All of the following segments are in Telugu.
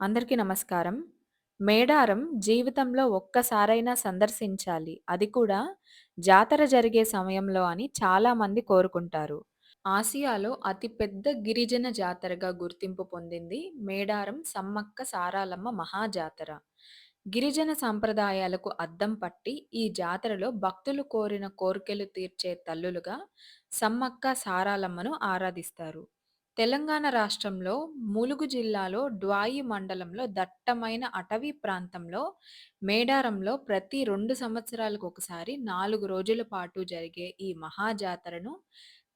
అందరికీ నమస్కారం. మేడారం జీవితంలో ఒక్కసారైనా సందర్శించాలి. అది కూడా జాతర జరిగే సమయంలో అని చాలామంది కోరుకుంటారు. ఆసియాలో అతిపెద్ద గిరిజన జాతరగా గుర్తింపు పొందింది మేడారం సమ్మక్క సారాలమ్మ మహాజాతర. గిరిజన సంప్రదాయాలకు అద్దం పట్టి ఈ జాతరలో భక్తులు కోరిన కోరికలు తీర్చే తల్లులుగా సమ్మక్క సారాలమ్మను ఆరాధిస్తారు. తెలంగాణ రాష్ట్రంలో ములుగు జిల్లాలో డ్వాయి మండలంలో దట్టమైన అటవీ ప్రాంతంలో మేడారంలో ప్రతి రెండు సంవత్సరాలకు ఒకసారి నాలుగు రోజుల పాటు జరిగే ఈ మహాజాతరను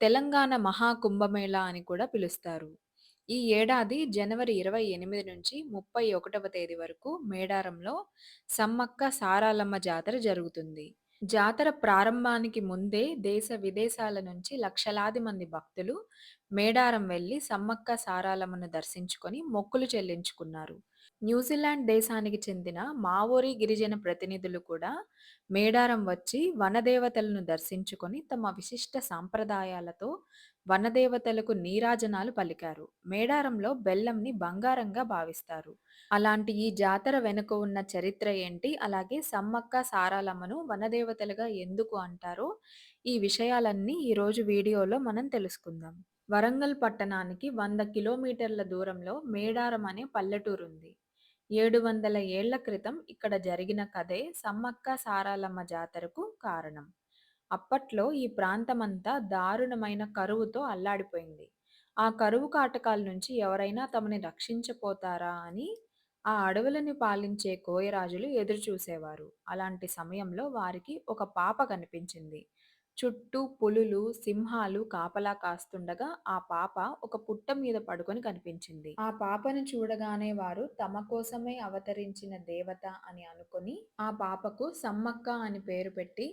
తెలంగాణ మహాకుంభమేళా అని కూడా పిలుస్తారు. ఈ ఏడాది జనవరి ఇరవై ఎనిమిది నుంచి ముప్పై ఒకటవ తేదీ వరకు మేడారంలో సమ్మక్క సారాలమ్మ జాతర జరుగుతుంది. జాతర ప్రారంభానికి ముందే దేశ విదేశాల నుంచి లక్షలాది మంది భక్తులు మేడారం వెళ్ళి సమ్మక్క సారాలమ్మను దర్శించుకొని మొక్కులు చెల్లించుకున్నారు. న్యూజిలాండ్ దేశానికి చెందిన మావోరి గిరిజన ప్రతినిధులు కూడా మేడారం వచ్చి వనదేవతలను దర్శించుకొని తమ విశిష్ట సాంప్రదాయాలతో వనదేవతలకు నీరాజనాలు పలికారు. మేడారంలో బెల్లంని బంగారంగా భావిస్తారు. అలాంటి ఈ జాతర వెనుక ఉన్న చరిత్ర ఏంటి? అలాగే సమ్మక్క సారాలమ్మను వనదేవతలుగా ఎందుకు అంటారో ఈ విషయాలన్నీ ఈరోజు వీడియోలో మనం తెలుసుకుందాం. వరంగల్ పట్టణానికి వంద కిలోమీటర్ల దూరంలో మేడారం అనే పల్లెటూరుంది. ఏడు వందల ఏళ్ళ క్రితం ఇక్కడ జరిగిన కథే సమ్మక్క సారాలమ్మ జాతరకు కారణం. అప్పట్లో ఈ ప్రాంతమంతా దారుణమైన కరువుతో అల్లాడిపోయింది. ఆ కరువు కాటకాల నుంచి ఎవరైనా తమని రక్షించపోతారా అని ఆ అడవులని పాలించే కోయరాజులు ఎదురుచూసేవారు. అలాంటి సమయంలో వారికి ఒక పాప కనిపించింది. చుట్టూ పులులు, సింహాలు కాపలా కాస్తుండగా ఆ పాప ఒక పుట్ట మీద పడుకొని కనిపించింది. ఆ పాపను చూడగానే వారు తమ కోసమే అవతరించిన దేవత అని అనుకొని ఆ పాపకు సమ్మక్క అని పేరు పెట్టి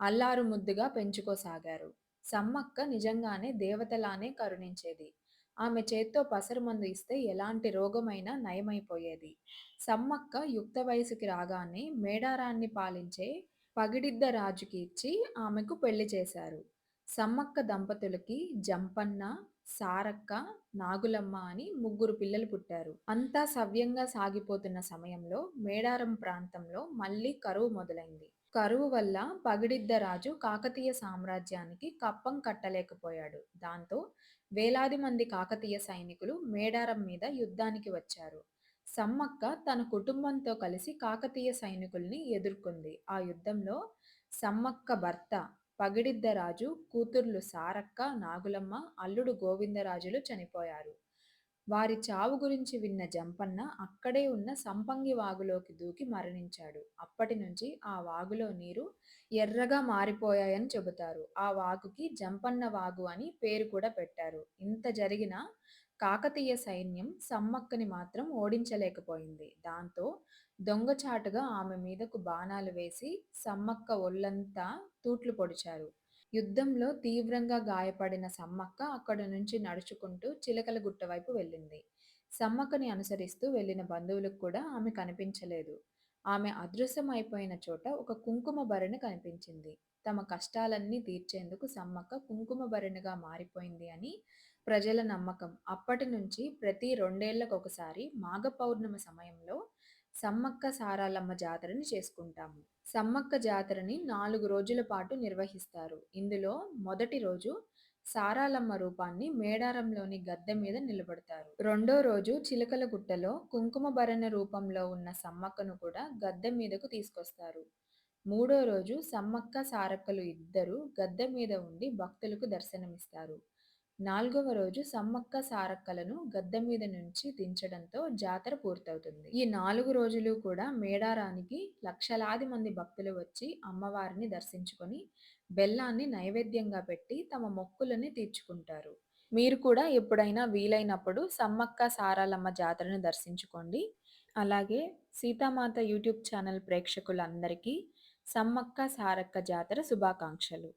అల్లారు ముద్దుగా పెంచుకోసాగారు. సమ్మక్క నిజంగానే దేవతలానే కరుణించేది. ఆమె చేత్తో పసరుమందు ఇస్తే ఎలాంటి రోగమైనా నయమైపోయేది. సమ్మక్క యుక్త వయసుకి రాగానే మేడారాన్ని పాలించే పగిడిద్ద రాజుకి ఇచ్చి ఆమెకు పెళ్ళి చేశారు. సమ్మక్క దంపతులకి జంపన్న, సారక్క, నాగులమ్మ అని ముగ్గురు పిల్లలు పుట్టారు. అంతా సవ్యంగా సాగిపోతున్న సమయంలో మేడారం ప్రాంతంలో మళ్ళీ కరువు మొదలైంది. కరువు వల్ల పగిడిద్ద రాజు కాకతీయ సామ్రాజ్యానికి కప్పం కట్టలేకపోయాడు. దాంతో వేలాది మంది కాకతీయ సైనికులు మేడారం మీద యుద్ధానికి వచ్చారు. సమ్మక్క తన కుటుంబంతో కలిసి కాకతీయ సైనికుల్ని ఎదుర్కొంది. ఆ యుద్ధంలో సమ్మక్క భర్త పగిడిద్దరాజు, కూతుర్లు సారక్క, నాగులమ్మ, అల్లుడు గోవిందరాజులు చనిపోయారు. వారి చావు గురించి విన్న జంపన్న అక్కడే ఉన్న సంపంగి వాగులోకి దూకి మరణించాడు. అప్పటి నుంచి ఆ వాగులో నీరు ఎర్రగా మారిపోయాయని చెబుతారు. ఆ వాగుకి జంపన్న వాగు అని పేరు కూడా పెట్టారు. ఇంత జరిగినా కాకతీయ సైన్యం సమ్మక్కని మాత్రం ఓడించలేకపోయింది. దాంతో దొంగచాటుగా ఆమె మీదకు బాణాలు వేసి సమ్మక్క ఒళ్ళంతా తూట్లు పొడిచారు. యుద్ధంలో తీవ్రంగా గాయపడిన సమ్మక్క అక్కడి నుంచి నడుచుకుంటూ చిలకలగుట్ట వైపు వెళ్ళింది. సమ్మక్కని అనుసరిస్తూ వెళ్ళిన బంధువులకు కూడా ఆమె కనిపించలేదు. ఆమె అదృశ్యమైపోయిన చోట ఒక కుంకుమ భరణి కనిపించింది. తమ కష్టాలన్నీ తీర్చేందుకు సమ్మక్క కుంకుమ భరణిగా మారిపోయింది అని ప్రజల నమ్మకం. అప్పటి నుంచి ప్రతి రెండేళ్ళకొకసారి మాఘ పౌర్ణమి సమయంలో సమ్మక్క సారాలమ్మ జాతరని చేసుకుంటాము. సమ్మక్క జాతరని నాలుగు రోజుల పాటు నిర్వహిస్తారు. ఇందులో మొదటి రోజు సారాలమ్మ రూపాన్ని మేడారంలోని గద్దె మీద నిలబడతారు రెండో రోజు చిలకల గుట్టలో కుంకుమ భరణ రూపంలో ఉన్న సమ్మక్కను కూడా గద్దె మీదకు తీసుకొస్తారు. మూడో రోజు సమ్మక్క సారక్కలు ఇద్దరూ గద్దె మీద ఉండి భక్తులకు దర్శనమిస్తారు. నాల్గవ రోజు సమ్మక్క సారక్కలను గద్దె మీద నుంచి దించడంతో జాతర పూర్తవుతుంది. ఈ నాలుగు రోజులు కూడా మేడారానికి లక్షలాది మంది భక్తులు వచ్చి అమ్మవారిని దర్శించుకొని బెల్లాన్ని నైవేద్యంగా పెట్టి తమ మొక్కులని తీర్చుకుంటారు. మీరు కూడా ఎప్పుడైనా వీలైనప్పుడు సమ్మక్క సారాలమ్మ జాతరను దర్శించుకోండి. అలాగే సీతామాత యూట్యూబ్ ఛానల్ ప్రేక్షకులందరికీ సమ్మక్క సారక్క జాతర శుభాకాంక్షలు.